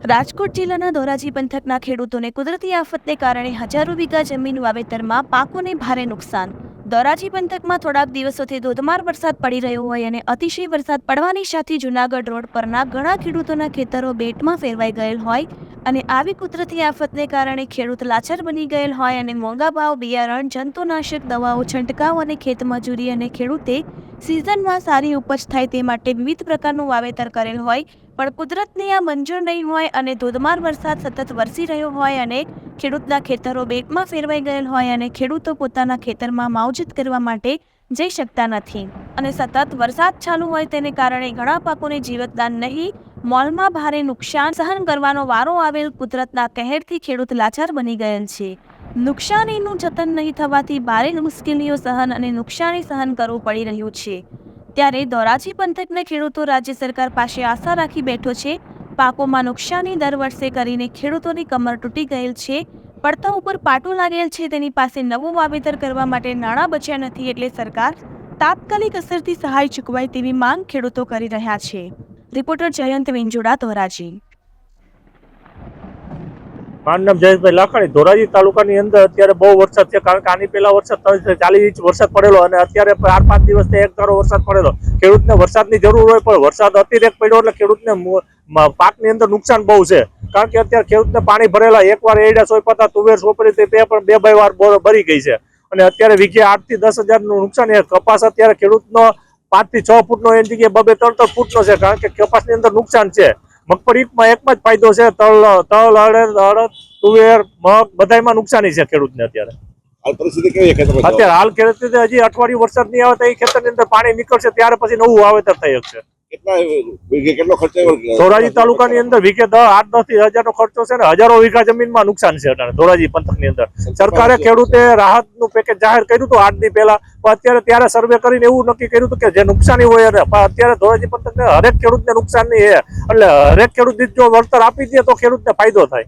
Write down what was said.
રાજકોટ જિલ્લાના ધોરાજી પંથકના ખેડૂતોને કુદરતી આફતને કારણે હજારો વીઘા જમીન વાવેતરમાં પાકોને ભારે નુકસાન. ધોરાજી પંથકમાં થોડાક દિવસોથી ધોધમાર વરસાદ પડી રહ્યો હોય અને અતિશય વરસાદ પડવાની સાથે જૂનાગઢ રોડ પરના ઘણા ખેડૂતોના ખેતરો બેટમાં ફેરવાઈ ગયેલ હોય અને આવી કુદરતી આફતને કારણે ખેડૂત લાચાર બની ગયેલ હોય અને મોંઘા ભાવ, બિયારણ, જંતુનાશક દવાઓ, છંટકાવ અને ખેતમજૂરી અને ખેડૂતે સિઝનમાં સારી ઉપજ થાય તે માટે વિવિધ પ્રકારનું વાવેતર કરેલ હોય, પણ કુદરતને આ મંજૂર નહીં હોય અને ધોધમાર વરસાદ સતત વરસી રહ્યો હોય અને ખેડૂતના ખેતરો બેટમાં ફેરવાઈ ગયેલ હોય અને ખેડૂતો પોતાના ખેતરમાં માવજત કરવા માટે જઈ શકતા નથી. અને સતત વરસાદ ચાલુ હોય તેને કારણે ઘણા પાકોને જીવતદાન નહીં મોલમાં ભારે નુકસાન સહન કરવાનો વારો આવેલ કુદરતના કહેરથી ખેડૂત લાચાર બની ગયેલ છે. નુકસાનીનું જતન નહીં થવાથી ભારે મુશ્કેલીઓ સહન અને નુકસાની સહન કરવું પડી રહ્યું છે. ત્યારે ધોરાજી પંથકના ખેડૂતો રાજ્ય સરકાર પાસે આશા રાખી બેઠો છે, પાકોમાં નુકસાની દર વર્ષે કરીને ખેડૂતોની કમર તૂટી ગયેલ છે, પડતા ઉપર પાટું લાગેલ છે, તેની પાસે નવું વાવેતર કરવા માટે નાણાં બચ્યા નથી એટલે સરકાર તાત્કાલિક અસરથી સહાય ચૂકવાય તેવી માંગ ખેડૂતો કરી રહ્યા છે. રિપોર્ટર જયંત વિંજોડા, ધોરાજી. મારું નામ જયેશભાઈ લાખાણી. ધોરાજી તાલુકાની અંદર અત્યારે બહુ વરસાદ છે કારણ કે આની પહેલા વરસાદ ત્રણ ચાલીસ ઇંચ વરસાદ પડેલો અને અત્યારે ચાર પાંચ દિવસથી એક ધારો વરસાદ પડેલો. ખેડૂતને વરસાદની જરૂર હોય પણ વરસાદ અતિરેક પડ્યો એટલે ખેડૂતને પાકની અંદર નુકસાન બહુ છે. કારણ કે અત્યારે ખેડૂતને પાણી ભરેલા એકવાર એડા સોયપાતા તુવેર સોપરી તે પણ બે બે વાર ભરી ગઈ છે. અને અત્યારે વીઘે આઠથી દસ હજારનું નુકસાન એ કપાસ અત્યારે ખેડૂતનો પાંચથી છ ફૂટનો એની જગ્યાએ બબે ત્રણ ત્રણ ફૂટનો છે કારણ કે કપાસની અંદર નુકસાન છે. મગફળીમાં એકમાં જ ફાયદો છે તલ તલ અડદ અડદ તુવેર મગ બધાયમાં નુકસાની છે ખેડૂતને અત્યારે. છે અત્યારે હાલ ખેડૂત હજી અઠવાડિયું વરસાદ નહીં આવે તો એ ખેતરની અંદર પાણી નીકળશે ત્યારે પછી નવું વાવેતર થઈ શકશે. કેટલા ખર્ચો ધોરાજી તાલુકાની અંદર વીકે આઠ દસથી હજારનો ખર્ચો છે ને હજારો વીઘા જમીનમાં નુકસાન છે ધોરાજી પંથકની અંદર સરકારે ખેડૂતે રાહતનું પેકેજ જાહેર કર્યું હતું આઠ દી પહેલા પણ અત્યારે ત્યારે સર્વે કરીને એવું નક્કી કર્યું હતું કે જે નુકસાની હોય અત્યારે ધોરાજી પંથકને હરેક ખેડૂતને નુકસાન નહીં એટલે હરેક ખેડૂત જો વળતર આપી દે તો ખેડૂતને ફાયદો થાય.